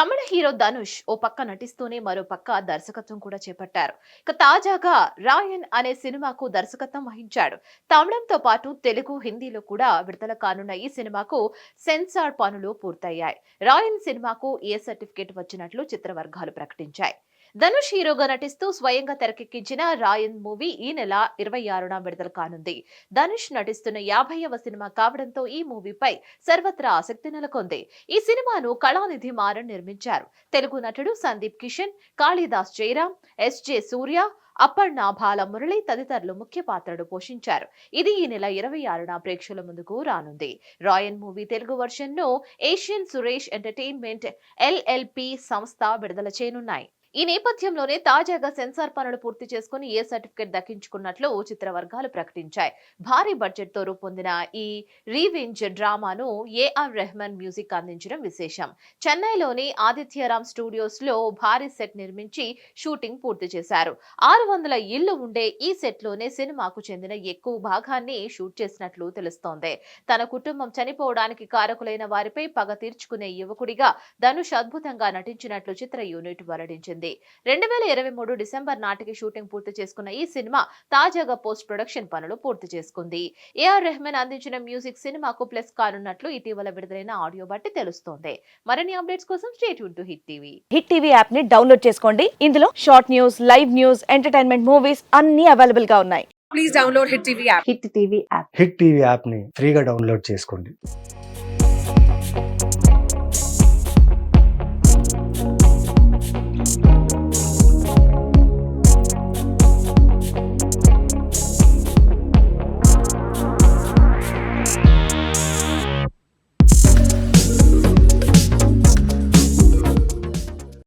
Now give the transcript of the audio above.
తమిళ hero Dhanush ఓ పక్క నటిస్తూనే మరో పక్క దర్శకత్వం కూడా చేపట్టారు. ఇక తాజాగా రాయన్ అనే సినిమాకు దర్శకత్వం వహించాడు. తమిళంతో పాటు తెలుగు హిందీలో కూడా విడుదల కానున్న ఈ సినిమాకు సెన్సార్ పనులు పూర్తయ్యాయి. రాయన్ సినిమాకు ఏ సర్టిఫికేట్ వచ్చినట్లు చిత్రవర్గాలు ప్రకటించాయి. ధనుష్ హీరోగా నటిస్తూ స్వయంగా తెరకెక్కించిన రాయన్ మూవీ ఈ నెల ఇరవై ఆరున విడుదల కానుంది. ధనుష్ నటిస్తున్న యాభైవ సినిమా కావడంతో ఈ మూవీపై సర్వత్రా ఆసక్తి నెలకొంది. ఈ సినిమాను కళానిధి మారన్ నిర్మించారు. తెలుగు నటుడు సందీప్ కిషన్ కాళిదాస్ జయరాం ఎస్జే సూర్య అప్పర్ణ బాల మురళి తదితరులు ముఖ్య పాత్రలు పోషించారు. ఇది ఈ నెల ఇరవై ఆరున ప్రేక్షకుల ముందుకు రానుంది. రాయన్ మూవీ తెలుగు వర్షన్ను ఏషియన్ సురేష్ ఎంటర్టైన్మెంట్ ఎల్ఎల్పి సంస్థ విడుదల చేయనున్నాయి. ఈ నేపథ్యంలోనే తాజాగా సెన్సార్ పనులు పూర్తి చేసుకుని ఏ సర్టిఫికేట్ దక్కించుకున్నట్లు చిత్ర వర్గాలు ప్రకటించాయి. భారీ బడ్జెట్తో రూపొందిన ఈ రీవెంజ్ డ్రామాను ఏఆర్ రెహమాన్ మ్యూజిక్ అందించడం విశేషం. చెన్నైలోని ఆదిత్యరామ్ స్టూడియోస్లో భారీ సెట్ నిర్మించి షూటింగ్ పూర్తి చేశారు. ఆరు వందల ఇళ్ళు ఉండే ఈ సెట్లోనే సినిమాకు చెందిన ఎక్కువ భాగాన్ని షూట్ చేసినట్లు తెలుస్తోంది. తన కుటుంబం చనిపోవడానికి కారకులైన వారిపై పగ తీర్చుకునే యువకుడిగా ధనుష్ అద్భుతంగా నటించినట్లు చిత్ర యూనిట్ వెల్లడించింది. రెండు వేల ఇరవై మూడు డిసెంబర్ నాటికి షూటింగ్ పూర్తి చేసుకున్న ఈ సినిమా తాజాగా పోస్ట్ ప్రొడక్షన్ పనులు పూర్తి చేసుకుంది. ఏఆర్ రెహమాన్ అందించిన మ్యూజిక్ సినిమాకు ప్లస్ కానున్నట్లు ఇటీవల విడుదలైన ఆడియో బట్టి తెలుస్తోంది. మరిన్ని అప్డేట్స్ కోసం state to Hit TV. Hit TV యాప్ని డౌన్లోడ్ చేసుకోండి. ఇందులో short news live news entertainment movies అన్ని అవైలబుల్గా ఉన్నాయి. Please download Hit TV app. Hit TV app Hit TV యాప్ని ఫ్రీగా డౌన్లోడ్ చేసుకోండి.